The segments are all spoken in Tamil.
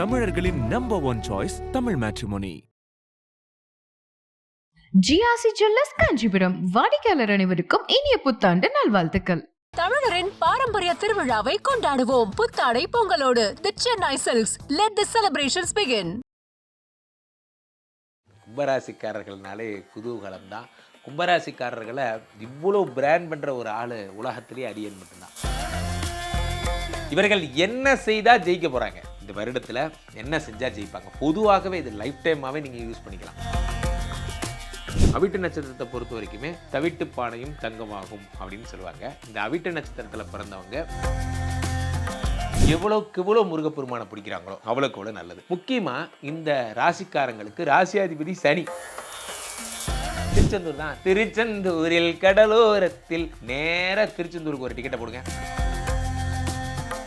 தமிழர்களின் number one choice Tamil matrimony GRC jewellers Kanchipuram. வாடிக்கையாளர் அனைவருக்கும் இனிய புத்தாண்டு நல்வாழ்த்துக்கள். தமிழரின் பாரம்பரிய திருவிழாவை கொண்டாடுவோம். புத்தாடை பொங்கலோடு. The Chennai silks let the celebrations begin கும்பராசிக்காரர்கள்னாலே குதூகலம் தான் கும்பராசிக்காரர்களை இவ்வளோ பிராண்ட் பண்ணுற ஒரு ஆள் உலகத்திலே அடியன் மட்டும்தான். இவர்கள் என்ன செய்தால் ஜெயிக்க போகிறாங்க இந்த வருடத்தில் என்ன செஞ்சால் ஜெயிப்பாங்க? பொதுவாகவே இது லைஃப் டைமாகவே நீங்கள் யூஸ் பண்ணிக்கலாம். அவிட்டு நட்சத்திரத்தை பொறுத்த வரைக்குமே தவிட்டு பானையும் தங்கமாகும் அப்படின்னு சொல்லுவாங்க. இந்த அவிட்டு நட்சத்திரத்தில் பிறந்தவங்க எவ்வளோக்கு எவ்வளோ முருகப்பெருமானை பிடிக்கிறாங்களோ அவ்வளோக்கு அவ்வளோ நல்லது. முக்கியமாக இந்த ராசிக்காரங்களுக்கு ராசியாதிபதி சனி. திருச்செந்தூர் தான். திருச்செந்தூரில் கடலோரத்தில் நேரா திருச்செந்தூருக்கு ஒரு டிக்கெட்டை போடுங்க.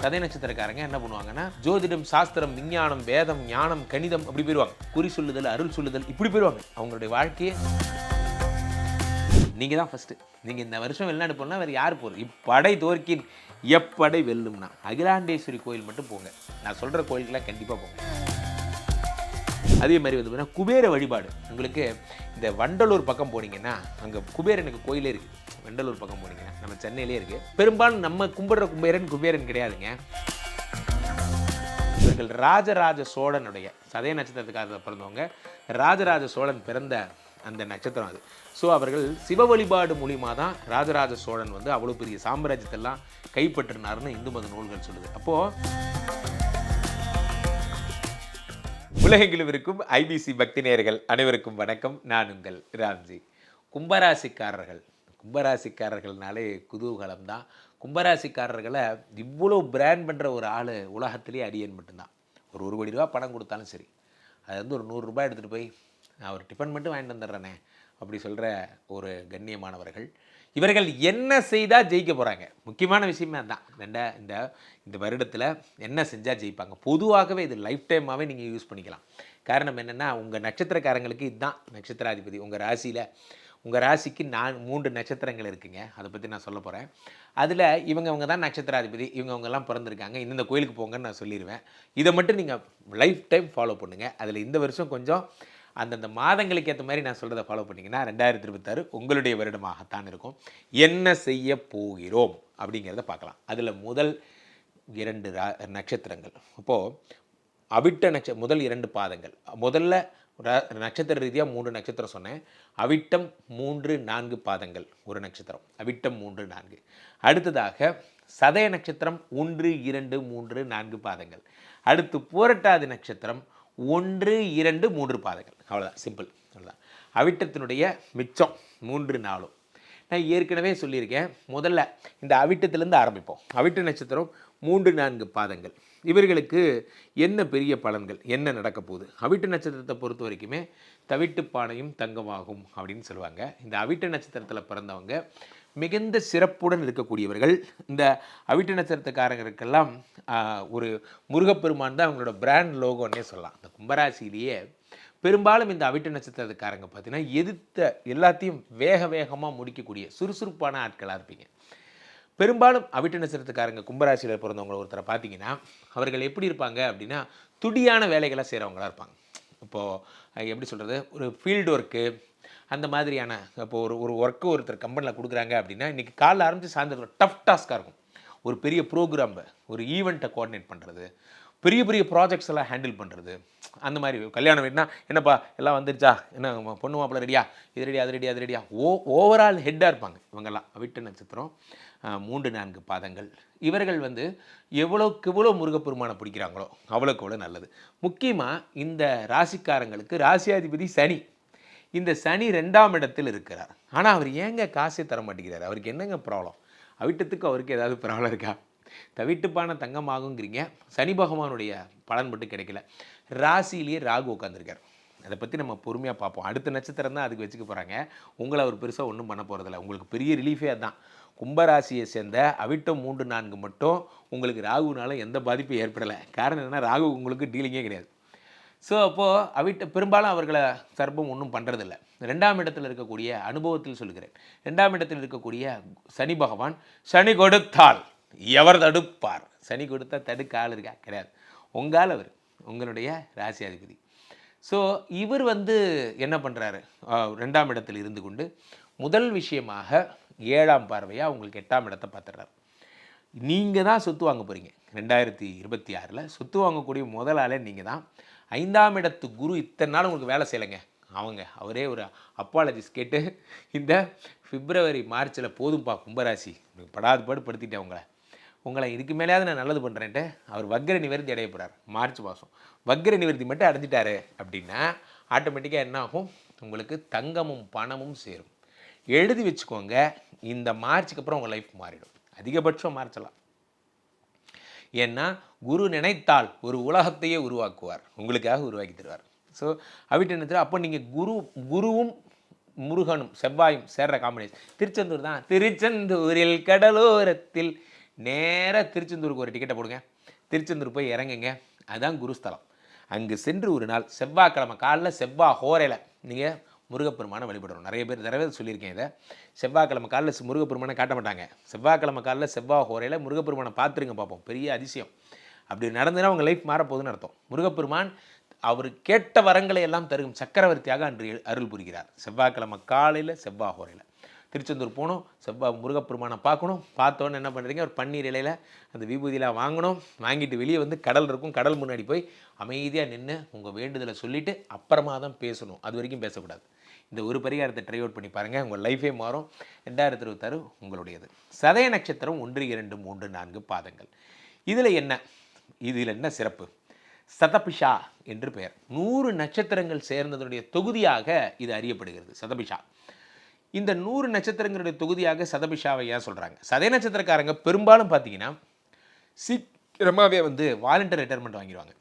கதை நட்சத்திரக்காரங்க என்ன பண்ணுவாங்கன்னா ஜோதிடம் சாஸ்திரம் விஞ்ஞானம் வேதம் ஞானம் கணிதம் அப்படி போயிடுவாங்க. குறி சொல்லுதல் அருள் சொல்லுதல் இப்படி போயிடுவாங்க. அவங்களுடைய வாழ்க்கையை நீங்கள் தான் ஃபஸ்ட்டு நீங்கள் இந்த வருஷம் வெளிநாடு போனால் வேறு யார் போகிறது இப்படை தோற்கின். எப்படை வெல்லும்னா? அகிலாண்டேஸ்வரி கோயில் மட்டும் போங்க. நான் சொல்கிற கோயிலுக்கெல்லாம் கண்டிப்பாக போங்க. அதே மாதிரி வந்து பார்த்தீங்கன்னா குபேர வழிபாடு. உங்களுக்கு இந்த வண்டலூர் பக்கம் போனீங்கன்னா அங்கே குபேரனுக்கு கோயிலே இருக்குது. வெண்டலூர் பக்கம் போனீங்கன்னா நம்ம சென்னையிலே இருக்குது பெரும்பாலும் நம்ம கும்பிடுற குபேரன் குபேரன் கிடையாதுங்க. இவர்கள் ராஜராஜ சோழனுடைய சதய நட்சத்திரத்துக்காக பிறந்தவங்க. ராஜராஜ சோழன் பிறந்த அந்த நட்சத்திரம் அது. ஸோ அவர்கள் சிவ வழிபாடு மூலிமா தான் ராஜராஜ சோழன் வந்து அவ்வளோ பெரிய சாம்ராஜ்யத்தெல்லாம் கைப்பற்றினார்னு இந்து மத நூல்கள் சொல்லுது. அப்போது உலகெங்கிலும் இருக்கும் ஐபிசி பக்தி நேயர்கள் அனைவருக்கும் வணக்கம். நான் உங்கள் ராம்ஜி. கும்பராசிக்காரர்கள் கும்பராசிக்காரர்கள்னாலே குதூகலம் தான் கும்பராசிக்காரர்களை இவ்வளோ பிராண்ட் பண்ணுற ஒரு ஆள் உலகத்திலே அடியன் மட்டும்தான். ஒரு ஒரு கோடி ரூபா பணம் கொடுத்தாலும் சரி. அது வந்து ஒரு நூறுரூபா எடுத்துகிட்டு போய் நான் ஒரு டிஃபன் மட்டும் வாங்கிட்டு வந்துடுறேனே அப்படி சொல்கிற ஒரு கண்ணியமானவர்கள். இவர்கள் என்ன செய்தால் ஜெயிக்க போகிறாங்க முக்கியமான விஷயமே அதுதான் ரெண்ட இந்த இந்த வருடத்தில் என்ன செஞ்சால் ஜெயிப்பாங்க? பொதுவாகவே இது லைஃப் டைமாகவே நீங்கள் யூஸ் பண்ணிக்கலாம். காரணம் என்னென்னா உங்கள் நட்சத்திரக்காரங்களுக்கு இதுதான் நட்சத்திராதிபதி. உங்கள் ராசியில் உங்கள் ராசிக்கு நான் மூன்று நட்சத்திரங்கள் இருக்குங்க. அதை பற்றி நான் சொல்ல போகிறேன் அதில் இவங்க அவங்க தான் நட்சத்திராதிபதி. இவங்கவுங்கெல்லாம் பிறந்திருக்காங்க. இந்தந்த கோயிலுக்கு போங்கன்னு நான் சொல்லிடுவேன் இதை மட்டும் நீங்கள் லைஃப் டைம் ஃபாலோ பண்ணுங்கள் அதில் இந்த வருஷம் கொஞ்சம் அந்தந்த மாதங்களுக்கு ஏற்ற மாதிரி நான் சொல்கிறத ஃபாலோ பண்ணிங்கன்னா ரெண்டாயிரத்தி இருபத்தாறு உங்களுடைய வருடமாகத்தான் இருக்கும். என்ன செய்ய போகிறோம் அப்படிங்கிறத பார்க்கலாம். அதில் முதல் இரண்டு ரா நட்சத்திரங்கள். அப்போது அவிட்ட நட்ச முதல் இரண்டு பாதங்கள். முதல்ல நட்சத்திர ரீதியாக மூன்று நட்சத்திரம் சொன்னேன். அவிட்டம் மூன்று நான்கு பாதங்கள் ஒரு நட்சத்திரம். அவிட்டம் மூன்று நான்கு. அடுத்ததாக சதய நட்சத்திரம் ஒன்று இரண்டு மூன்று நான்கு பாதங்கள். அடுத்து புரட்டாதி நட்சத்திரம் ஒன்று இரண்டு மூன்று பாதங்கள். அவ்வளோதான் சிம்பிள் அவ்வளோதான் அவிட்டத்தினுடைய மிச்சம் மூன்று நாளும் நான் ஏற்கனவே சொல்லியிருக்கேன். முதல்ல இந்த அவிட்டத்திலேருந்து ஆரம்பிப்போம். அவிட்ட நட்சத்திரம் மூன்று நான்கு பாதங்கள். இவர்களுக்கு என்ன பெரிய பலன்கள்? என்ன நடக்க போகுது? அவிட்ட நட்சத்திரத்தை பொறுத்த வரைக்குமே தவிட்டு பானையும் தங்கமாகும் அப்படின்னு சொல்லுவாங்க. இந்த அவிட்ட நட்சத்திரத்தில் பிறந்தவங்க மிகுந்த சிறப்புடன் இருக்கக்கூடியவர்கள். இந்த அவிட்ட நட்சத்திரத்துக்காரங்களுக்கெல்லாம் ஒரு முருகப்பெருமான் தான் அவங்களோட பிராண்ட் லோகோன்னே சொல்லலாம். இந்த கும்பராசிலேயே பெரும்பாலும் இந்த அவிட்ட நட்சத்திரத்துக்காரங்க பார்த்தீங்கன்னா எதிர்த்த எல்லாத்தையும் வேக வேகமாக முடிக்கக்கூடிய சுறுசுறுப்பான ஆட்களாக இருப்பீங்க. பெரும்பாலும் அவிட்ட நட்சத்திரத்துக்காரங்க கும்பராசியில் பிறந்தவங்க ஒருத்தரை பார்த்தீங்கன்னா அவர்கள் எப்படி இருப்பாங்க அப்படின்னா துடியான வேலைகளை செய்கிறவங்களா இருப்பாங்க. இப்போது எப்படி சொல்கிறது ஒரு ஃபீல்டு ஒர்க்கு அந்த மாதிரியான இப்போ ஒரு ஒரு ஒர்க்கு ஒருத்தர் கம்பெனியில் கொடுக்குறாங்க அப்படின்னா இன்றைக்கி காலைல ஆரம்பித்து சாயந்தரம் டஃப் டாஸ்க்காக இருக்கும். ஒரு பெரிய ப்ரோக்ராம் ஒரு ஈவெண்ட்டை கோஆர்டினேட் பண்ணுறது பெரிய பெரிய ப்ராஜெக்ட்ஸ் எல்லாம் ஹேண்டில் பண்ணுறது அந்த மாதிரி கல்யாணம் வீடுனா என்னப்பா எல்லாம் வந்துருச்சா? என்ன பொண்ணு மாப்பிள்ள ரெடியா இது ரெடியா அது ரெடியா அது ரெடியா ஓ ஓவரால் ஹெட்டாக இருப்பாங்க இவங்கெல்லாம் விட்டு நட்சத்திரம். மூன்று நான்கு பாதங்கள். இவர்கள் வந்து எவ்வளோக்கு எவ்வளோ முருகப்பெருமானை பிடிக்கிறாங்களோ அவ்வளோக்கு அவ்வளோ நல்லது. முக்கியமாக இந்த ராசிக்காரங்களுக்கு ராசியாதிபதி சனி. இந்த சனி ரெண்டாம் இடத்தில் இருக்கிறார். ஆனால் அவர் ஏங்க காசே தர மாட்டேங்கிறார்? அவருக்கு என்னங்க ப்ராப்ளம் அவிட்டத்துக்கு அவருக்கு ஏதாவது ப்ராப்ளம் இருக்கா? தவிட்டுப்பான தங்கமாகுங்கிறீங்க. சனி பகவானுடைய பலன் மட்டும் கிடைக்கல. ராசியிலேயே ராகு உட்காந்துருக்கார் அதை பற்றி நம்ம பொறுமையாக பார்ப்போம். அடுத்த நட்சத்திரம் தான் அதுக்கு வச்சுக்க போகிறாங்க உங்களை அவர் பெருசாக ஒன்றும் பண்ண போகிறதில்ல உங்களுக்கு பெரிய ரிலீஃபே அதுதான் கும்பராசியை சேர்ந்த அவிட்டம் மூன்று நான்கு மட்டும் உங்களுக்கு ராகுனால எந்த பாதிப்பும் ஏற்படலை. காரணம் என்னன்னா ராகு உங்களுக்கு டீலிங்கே கிடையாது. ஸோ அப்போது அவிட்ட பெரும்பாலும் அவர்களை சர்ப்பம் ஒன்றும் பண்ணுறதில்ல ரெண்டாம் இடத்தில் இருக்கக்கூடிய அனுபவத்தில் சொல்கிறேன் ரெண்டாம் இடத்தில் இருக்கக்கூடிய சனி பகவான் சனி கொடுத்தால் எவர் தடுப்பார்? சனி கொடுத்தா தடுக்க ஆள் இருக்கா? கிடையாது. உங்கால் அவர் உங்களுடைய ராசி அதிபதி. ஸோ இவர் வந்து என்ன பண்ணுறாரு ரெண்டாம் இடத்தில் இருந்து கொண்டு முதல் விஷயமாக ஏழாம் பார்வையாக உங்களுக்கு எட்டாம் இடத்தை பார்த்துடுறாரு. நீங்கள் தான் சொத்து வாங்க போகிறீங்க ரெண்டாயிரத்தி இருபத்தி ஆறில் சொத்து வாங்கக்கூடிய முதல் ஆளே நீங்கள் தான். ஐந்தாம் இடத்து குரு இத்தனை நாள் உங்களுக்கு வேலை செய்யலைங்க. அவங்க அவரே ஒரு அப்பாலஜிஸ் கேட்டு இந்த பிப்ரவரி மார்ச்சில் போதும்பா கும்பராசி. படாது பாடு படுத்திட்டேன் உங்களை. உங்களை இதுக்கு மேலேயாவது நான் நல்லது பண்ணுறேன்ட்டு அவர் வக்ர நிவர்த்தி அடைய போகிறார் மார்ச் மாதம் வக்ர நிவர்த்தி மட்டும் அடைஞ்சிட்டாரு அப்படின்னா ஆட்டோமேட்டிக்காக என்ன ஆகும்? உங்களுக்கு தங்கமும் பணமும் சேரும். எழுதி வச்சுக்கோங்க இந்த மார்ச்சுக்கு அப்புறம் உங்கள் லைஃப் மாறிடும். அதிகபட்சம் மார்ச்சலாம் ஏன்னா குரு நினைத்தால் ஒரு உலகத்தையே உருவாக்குவார். உங்களுக்காக உருவாக்கி தருவார். ஸோ அவிட்டு என்ன அப்போ நீங்கள் குரு குருவும் முருகனும் செவ்வாயும் சேர்ற காம்பினேஷன் திருச்செந்தூர் தான். திருச்செந்தூரில் கடலோரத்தில் நேராக திருச்செந்தூருக்கு ஒரு டிக்கெட்டை போடுங்க. திருச்செந்தூர் போய் இறங்குங்க. அதுதான் குருஸ்தலம் அங்கு சென்று ஒரு நாள் செவ்வாய்க்கிழமை காலைல செவ்வாய் ஹோரையில் நீங்கள் முருகப்பெருமானை வழிபடுறோம். நிறைய பேர் நிறைய பேர் சொல்லியிருக்கேன் இதை. செவ்வாய்க்கிழமை காலில் முருகப்பெருமானை காட்ட மாட்டாங்க. செவ்வாய்க்கிழமை காலில் செவ்வாய் ஹோரையில் முருகப்பெருமானை பார்த்துருங்க பார்ப்போம். பெரிய அதிசயம். அப்படி நடந்துன்னா உங்கள் லைஃப் மாறப்போகுதுன்னு அர்த்தம். முருகப்பெருமான் அவர் கேட்ட வரங்களை எல்லாம் தரும். சக்கரவர்த்தியாக அன்று அருள் புரிகிறார். செவ்வாய்க்கிழமை காலையில் செவ்வாய் ஹோரையில். திருச்செந்தூர் போகணும். செவ்வாய் முருகப்பெருமானை பார்க்கணும். பார்த்தோன்னே என்ன பண்ணுறீங்க ஒரு பன்னீர் இலையில் அந்த விபூதியெலாம் வாங்கணும். வாங்கிட்டு வெளியே வந்து கடல் இருக்கும். கடல் முன்னாடி போய் அமைதியாக நின்று உங்கள் வேண்டுதலை சொல்லிவிட்டு அப்புறமா தான் பேசணும். அது வரைக்கும் பேசக்கூடாது. இந்த ஒரு பரிகாரத்தை ட்ரை அவுட் பண்ணி பாருங்கள் உங்கள் லைஃபே மாறும். ரெண்டாயிரத்தி இருபத்தாறு உங்களுடையது. சதய நட்சத்திரம் ஒன்று இரண்டு மூன்று நான்கு பாதங்கள். இதில் என்ன? இதில் என்ன சிறப்பு? சதபிஷா என்று பெயர். நூறு நட்சத்திரங்கள் சேர்ந்ததனுடைய தொகுதியாக இது அறியப்படுகிறது. சதபிஷா. இந்த நூறு நட்சத்திரங்களுடைய தொகுதியாக சதபிஷாவை ஏன் சொல்கிறாங்க சதய நட்சத்திரக்காரங்க பெரும்பாலும் பார்த்தீங்கன்னா சீக்கிரமாகவே வந்து வாலண்டியர் ரிட்டையர்மெண்ட் வாங்கிடுவாங்க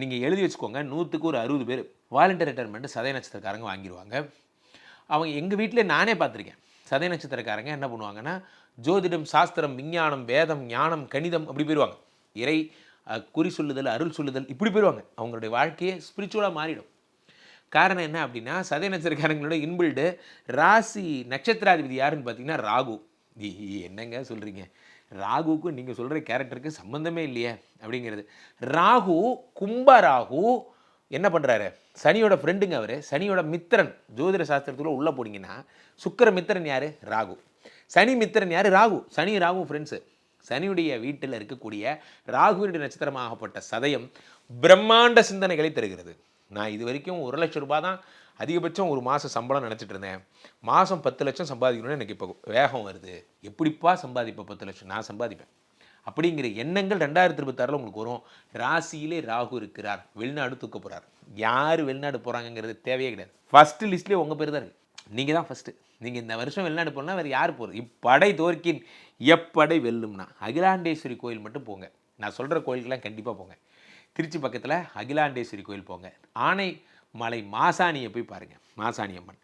நீங்கள் எழுதி வச்சுக்கோங்க நூற்றுக்கு ஒரு அறுபது பேர் வாலண்டியர் ரிட்டையர்மெண்ட் சதய நட்சத்திரக்காரங்க வாங்கிடுவாங்க அவங்க எங்கள் வீட்டிலே நானே பார்த்துருக்கேன். சதய நட்சத்திரக்காரங்க என்ன பண்ணுவாங்கன்னா ஜோதிடம் சாஸ்திரம் விஞ்ஞானம் வேதம் ஞானம் கணிதம் அப்படி போயிடுவாங்க இறை குறி சொல்லுதல் அருள் சொல்லுதல் இப்படி போயிடுவாங்க அவங்களுடைய வாழ்க்கையே ஸ்பிரிச்சுவலாக மாறிடும். காரணம் என்ன அப்படின்னா சதய நட்சத்திரக்காரங்களோட இன்பில்டு ராசி நட்சத்திராதிபதி யாருன்னு பார்த்தீங்கன்னா ராகு. என்னங்க சொல்கிறீங்க ராகுக்கும் நீங்கள் சொல்கிற கேரக்டருக்கு சம்மந்தமே இல்லையே அப்படிங்கிறது. ராகு கும்ப ராகு என்ன பண்ணுறாரு சனியோட ஃப்ரெண்டுங்க அவர் சனியோட மித்திரன் ஜோதிட சாஸ்திரத்துக்குள்ளே உள்ளே போனீங்கன்னா சுக்கர மித்திரன் யார்? ராகு. சனி மித்திரன் யார்? ராகு. சனி ராகு ஃப்ரெண்ட்ஸு சனியுடைய வீட்டில் இருக்கக்கூடிய ராகுவினுடைய நட்சத்திரமாகப்பட்ட சதயம் பிரம்மாண்ட சிந்தனைகளை தருகிறது. நான் இது வரைக்கும் ஒரு லட்சம் ரூபாய் தான் அதிகபட்சம் ஒரு மாதம் சம்பளம் நினச்சிட்டு இருந்தேன். மாதம் பத்து லட்சம் சம்பாதிக்கணும்னு எனக்கு இப்போ வேகம் வருது. எப்படிப்பா சம்பாதிப்பேன் பத்து லட்சம்? நான் சம்பாதிப்பேன். அப்படிங்கிற எண்ணங்கள் ரெண்டாயிரத்தி இருபத்தாறில் உங்களுக்கு வரும். ராசியிலே ராகு இருக்கிறார். வெளிநாடு தூக்க போகிறார் யார் வெளிநாடு போகிறாங்கங்கிறது தேவையே கிடையாது. ஃபஸ்ட்டு லிஸ்ட்லேயே உங்கள் பேர் தான் இருக்குது நீங்கள் தான் ஃபஸ்ட்டு நீங்கள் இந்த வருஷம் வெளிநாடு போனால் வேறு யார் போகிறது இப்படை தோற்கின் எப்படை வெல்லும்னா அகிலாண்டேஸ்வரி கோயில் மட்டும் போங்க. நான் சொல்கிற கோயிலுக்கெல்லாம் கண்டிப்பாக போங்க. திருச்சி பக்கத்தில் அகிலாண்டேஸ்வரி கோயில் போங்க. ஆனை மலை மாசாணியை போய் பாருங்கள் மாசாணி அம்மன்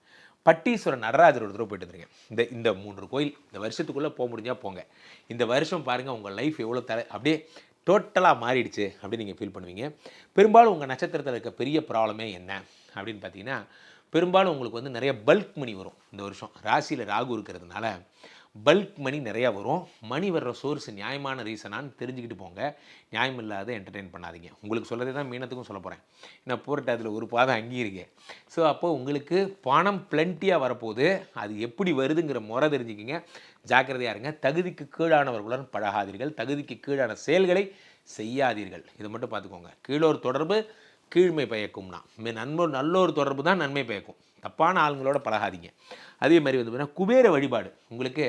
பட்டீஸ்வரர் நடராஜர் ஒரு தடவை போயிட்டு வந்துருங்க இந்த இந்த மூன்று கோயில் இந்த வருஷத்துக்குள்ளே போக முடிஞ்சால் போங்க. இந்த வருஷம் பாருங்கள் உங்கள் லைஃப் எவ்வளோ தலை அப்படியே டோட்டலாக மாறிடுச்சு அப்படின்னு நீங்கள் ஃபீல் பண்ணுவீங்க. பெரும்பாலும் உங்கள் நட்சத்திரத்தில் இருக்க பெரிய ப்ராப்ளமே என்ன அப்படின்னு பார்த்தீங்கன்னா பெரும்பாலும் உங்களுக்கு வந்து நிறைய பல்க் மணி வரும் இந்த வருஷம். ராசியில் ராகு இருக்கிறதுனால பல்க் மணி நிறையா வரும். மணி வர்ற சோர்ஸ் நியாயமான ரீசனான்னு தெரிஞ்சுக்கிட்டு போங்க. நியாயம் இல்லாத என்டர்டெயின் பண்ணாதீங்க. உங்களுக்கு சொல்லதே தான் மீனத்துக்கும் சொல்ல போகிறேன் நான் போர்ட்டு அதில் ஒரு பாதம் அங்கேயும் இருக்கு. ஸோ அப்போது உங்களுக்கு பணம் பிளண்டியாக வரப்போகுது. அது எப்படி வருதுங்கிற முறை தெரிஞ்சுக்கிங்க. ஜாக்கிரதையாக இருங்க. தகுதிக்கு கீழானவர்களுடன் பழகாதீர்கள். தகுதிக்கு கீழான செயல்களை செய்யாதீர்கள். இதை மட்டும் பார்த்துக்கோங்க. கீழோர் தொடர்பு கீழ்மை பயக்கும்னா. மே- நண்பர் நல்லோர் தொடர்பு தான் நன்மை பயக்கும். தப்பான ஆளுங்களோட பழகாதீங்க. அதே மாதிரி வந்து பார்த்தீங்கன்னா குபேர வழிபாடு. உங்களுக்கு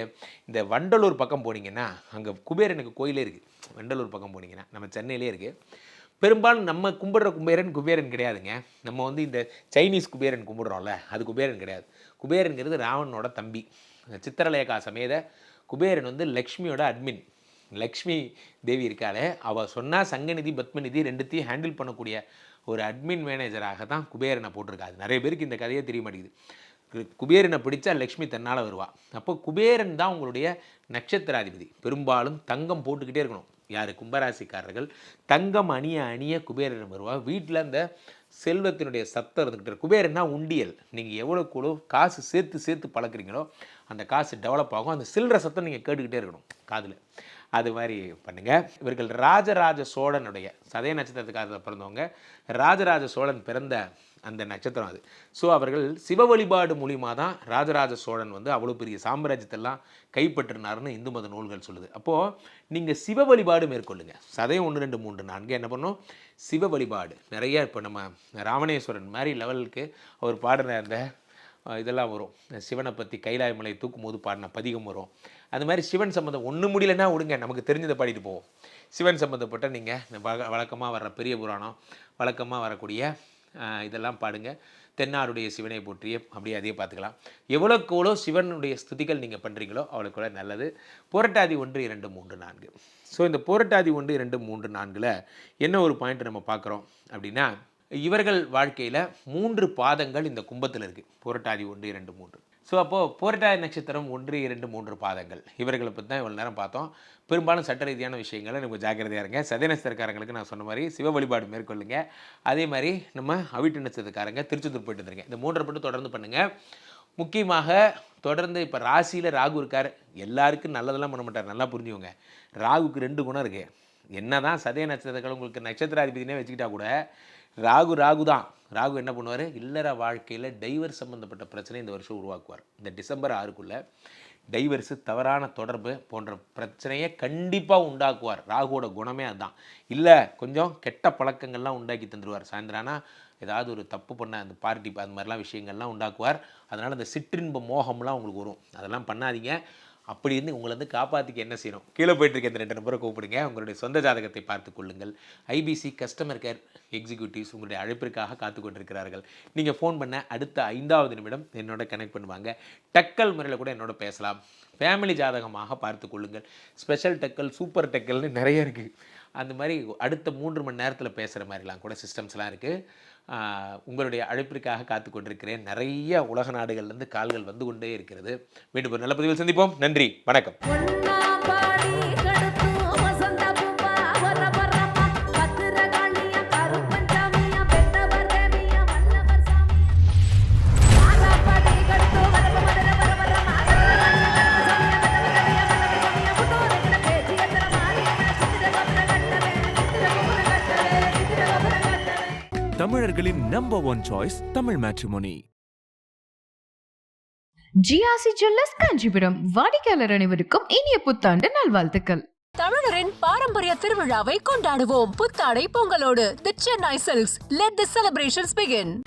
இந்த வண்டலூர் பக்கம் போனீங்கன்னா அங்கே குபேரனுக்கு கோயிலே இருக்குது வண்டலூர் பக்கம் போனீங்கன்னா நம்ம சென்னையிலே இருக்குது பெரும்பாலும் நம்ம கும்பிடுற குபேரன் குபேரன் கிடையாதுங்க. நம்ம வந்து இந்த சைனீஸ் குபேரன் கும்பிடுறோம்ல அது குபேரன் கிடையாது. குபேரனுங்கிறது ராவணனோட தம்பி. சித்திரலேகா சமேத குபேரன் வந்து லக்ஷ்மியோட அட்மின் லக்ஷ்மி தேவி இருக்காளே. அவள் சொன்னால் சங்கநிதி பத்மநிதி ரெண்டுத்தையும் ஹேண்டில் பண்ணக்கூடிய ஒரு அட்மின் மேனேஜராக தான் குபேரனை போட்டிருக்காது நிறைய பேருக்கு இந்த கதையே தெரிய மாட்டேங்குது. குபேரனை பிடிச்சா லக்ஷ்மி தன்னால் வருவா. அப்போ குபேரன் தான் உங்களுடைய நட்சத்திராதிபதி. பெரும்பாலும் தங்கம் போட்டுக்கிட்டே இருக்கணும். யார்? கும்பராசிக்காரர்கள். தங்கம் அணிய அணிய குபேரன் வருவா. வீட்டில் அந்த செல்வத்தினுடைய சத்தம் இருந்துக்கிட்டு குபேரன்னா உண்டியல். நீங்கள் எவ்வளோ கூட காசு சேர்த்து சேர்த்து பழக்கிறீங்களோ அந்த காசு டெவலப் ஆகும். அந்த சில்லற சத்தம் நீங்கள் கேட்டுக்கிட்டே இருக்கணும். காதில். அது மாதிரி பண்ணுங்கள் இவர்கள் ராஜராஜ சோழனுடைய சதய நட்சத்திரத்துக்காக பிறந்தவங்க. ராஜராஜ சோழன் பிறந்த அந்த நட்சத்திரம் அது. ஸோ அவர்கள் சிவ வழிபாடு மூலியமாக தான் ராஜராஜ சோழன் வந்து அவ்வளோ பெரிய சாம்ராஜ்யத்தெல்லாம் கைப்பற்றினார்னு இந்து மத நூல்கள் சொல்லுது. அப்போது நீங்கள் சிவ வழிபாடு மேற்கொள்ளுங்க. சதயம் ஒன்று ரெண்டு மூன்று நான்கு என்ன பண்ணோம்? சிவ வழிபாடு. நிறைய இப்போ நம்ம ராமணேஸ்வரன் மாதிரி லெவலுக்கு அவர் பாடுற அந்த இதெல்லாம் வரும். சிவனை பற்றி கைலாய மலை தூக்கும் போது பாடின பதிகம் வரும். அது மாதிரி சிவன் சம்மந்தம் ஒன்று முடியலன்னா விடுங்க நமக்கு தெரிஞ்சதை பாடிட்டு போவோம். சிவன் சம்மந்தப்பட்ட நீங்கள் வழக்கமாக வர்ற பெரிய புராணம் வழக்கமாக வரக்கூடிய இதெல்லாம் பாடுங்க. தென்னாருடைய சிவனை போற்றிய அப்படியே அதையே பார்த்துக்கலாம். எவ்வளோக்கு எவ்வளோ சிவனுடைய ஸ்துதிகள் நீங்கள் பண்ணுறீங்களோ அவ்வளோக்கு நல்லது. புரட்டாதி ஒன்று இரண்டு மூன்று நான்கு. ஸோ இந்த புரட்டாதி ஒன்று இரண்டு மூன்று நான்கில் என்ன ஒரு பாயிண்ட் நம்ம பார்க்குறோம் அப்படின்னா இவர்கள் வாழ்க்கையில் மூன்று பாதங்கள் இந்த கும்பத்தில் இருக்குது புரட்டாதி ஒன்று இரண்டு மூன்று. ஸோ அப்போது புரட்டாதி நட்சத்திரம் ஒன்று இரண்டு மூன்று பாதங்கள். இவர்களை பற்றி தான் இவ்வளோ நேரம் பார்த்தோம். பெரும்பாலும் சட்ட ரீதியான விஷயங்களை நம்ம ஜாக்கிரதையாக இருங்க. சதய நட்சத்திரக்காரங்களுக்கு நான் சொன்ன மாதிரி சிவ வழிபாடு மேற்கொள்ளுங்க. அதே மாதிரி நம்ம அவிட்டு நட்சத்திரக்காரங்க திருச்செந்தூர் போயிட்டு வந்துருங்க. இந்த மூன்றை மட்டும் தொடர்ந்து பண்ணுங்கள் முக்கியமாக தொடர்ந்து இப்போ ராசியில் ராகு இருக்கார். எல்லாருக்கும் நல்லதெல்லாம் பண்ண மாட்டார். நல்லா புரிஞ்சுக்கோங்க. ராகுக்கு ரெண்டு குணம் இருக்குது என்ன தான் சதய நட்சத்திரங்கள் உங்களுக்கு நட்சத்திராதிபதினே வச்சுக்கிட்டா கூட ராகு ராகு தான். ராகு என்ன பண்ணுவார்? இல்லற வாழ்க்கையில் டைவர் சம்மந்தப்பட்ட பிரச்சனை இந்த வருஷம் உருவாக்குவார். இந்த டிசம்பர் ஆறுக்குள்ளே டைவர்ஸு தவறான தொடர்பு போன்ற பிரச்சனையை கண்டிப்பாக உண்டாக்குவார். ராகுவோட குணமே அதுதான் இல்லை கொஞ்சம் கெட்ட பழக்கங்கள்லாம் உண்டாக்கி தந்துடுவார் சாயந்தரானா ஏதாவது ஒரு தப்பு பண்ண அந்த பார்ட்டி அது மாதிரிலாம் விஷயங்கள்லாம் உண்டாக்குவார். அதனால் அந்த சிற்றின்ப மோகம்லாம் உங்களுக்கு வரும். அதெல்லாம் பண்ணாதீங்க. அப்படி இருந்து உங்களை வந்து காப்பாற்றிக்க என்ன செய்யணும்? கீழே போயிட்டுருக்க இந்த ரெண்டு நம்பரை கூப்பிடுங்க. உங்களுடைய சொந்த ஜாதகத்தை பார்த்து கொள்ளுங்கள். ஐபிசி கஸ்டமர் கேர் எக்ஸிக்யூட்டிவ்ஸ் உங்களுடைய அழைப்பிற்காக காத்து கொண்டிருக்கிறார்கள். நீங்கள் ஃபோன் பண்ண அடுத்த ஐந்தாவது நிமிடம் என்னோட கனெக்ட் பண்ணுவாங்க. டக்கல் முறையில் கூட என்னோட பேசலாம். ஃபேமிலி ஜாதகமாக பார்த்து கொள்ளுங்கள். ஸ்பெஷல் டக்கல் சூப்பர் டக்கல்னு நிறைய இருக்குது அந்த மாதிரி அடுத்த மூன்று மணி நேரத்தில் பேசுகிற மாதிரிலாம் கூட சிஸ்டம்ஸ்லாம் இருக்குது உங்களுடைய அழைப்பிற்காக காத்து கொண்டிருக்கிறேன். நிறைய உலக நாடுகள்லேருந்து கால்கள் வந்து கொண்டே இருக்கிறது. மீண்டும் ஒரு நல்ல பதிவில் சந்திப்போம். நன்றி. வணக்கம். தமிழர்களின் number one choice Tamil matrimony GRC jewellers Kanchipuram. வாடிக்கையாளர் அனைவருக்கும் இனிய புத்தாண்டு நல்வாழ்த்துக்கள். தமிழரின் பாரம்பரிய திருவிழாவை கொண்டாடுவோம். புத்தாடை பொங்கலோடு the Chennai silks let the celebrations begin